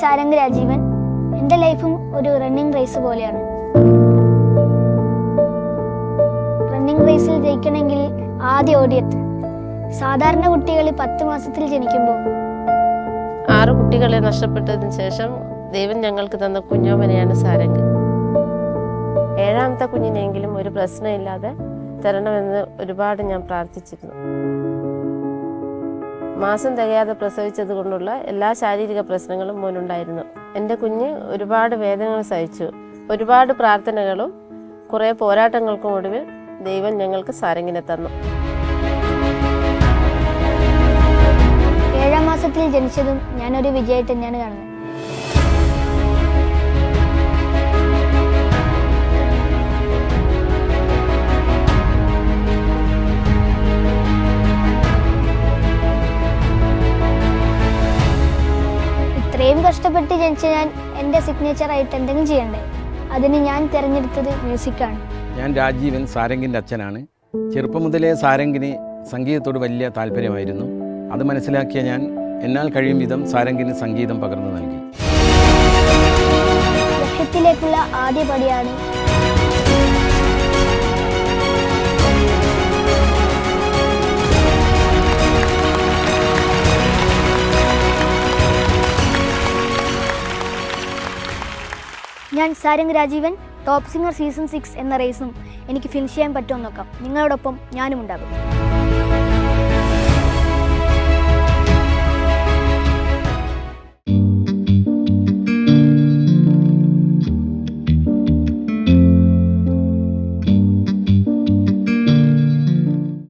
സാരംഗ് രാജീവൻ എന്റെ ലൈഫും ഒരു റണ്ണിങ് റേസ് പോലെയാണ്. റണ്ണിങ് റേസിൽ ജയിക്കണമെങ്കിൽ ആദ്യം ഓടിയെത്ത്. സാധാരണ കുട്ടികൾ പത്ത് മാസത്തിൽ ജനിക്കുമ്പോൾ ആറ് കുട്ടികളെ നഷ്ടപ്പെട്ടതിന് ശേഷം ദൈവം ഞങ്ങൾക്ക് തന്ന കുഞ്ഞോമനെയാണ് സാരംഗ്. ഏഴാമത്തെ കുഞ്ഞിനെങ്കിലും ഒരു പ്രശ്നമില്ലാതെ തരണമെന്ന് ഒരുപാട് ഞാൻ പ്രാർത്ഥിച്ചിരുന്നു. മാസം തികയാതെ പ്രസവിച്ചത് കൊണ്ടുള്ള എല്ലാ ശാരീരിക പ്രശ്നങ്ങളും മോനുണ്ടായിരുന്നു. എന്റെ കുഞ്ഞ് ഒരുപാട് വേദനകൾ സഹിച്ചു. ഒരുപാട് പ്രാർത്ഥനകളും കുറേ പോരാട്ടങ്ങൾക്കും ഒടുവിൽ ദൈവം ഞങ്ങൾക്ക് സാരംഗിനെ തന്നു. ഏഴാം മാസത്തിൽ ജനിച്ചതും ഞാനൊരു വിജയമായിട്ട് തന്നെയാണ് കാണുന്നത്. ഇത്രയും കഷ്ടപ്പെട്ട് ജനിച്ച ഞാൻ എന്റെ സിഗ്നേച്ചർ ആയിട്ട് എന്തെങ്കിലും ചെയ്യണ്ടേ? അതിന് ഞാൻ തിരഞ്ഞെടുത്തത് മ്യൂസിക്കാണ് ഞാൻ രാജീവൻ സാരംഗിന്റെ അച്ഛനാണ്. ചെറുപ്പം മുതലേ സാരംഗിന് സംഗീതത്തോട് വലിയ താല്പര്യമായിരുന്നു. അത് മനസ്സിലാക്കിയ ഞാൻ എന്നാൽ കഴിയും വിധം സാരംഗിന് സംഗീതം പകർന്നു നൽകി. ലക്ഷ്യത്തിലേക്കുള്ള ആദ്യ പടിയാണ് ഞാൻ Sarang Rajeevan top singer season six എന്ന റേസും എനിക്ക് ഫിനിഷ് ചെയ്യാൻ പറ്റുമെന്നൊക്കെ നോക്കാം. നിങ്ങളോടൊപ്പം ഞാനും ഉണ്ടാകും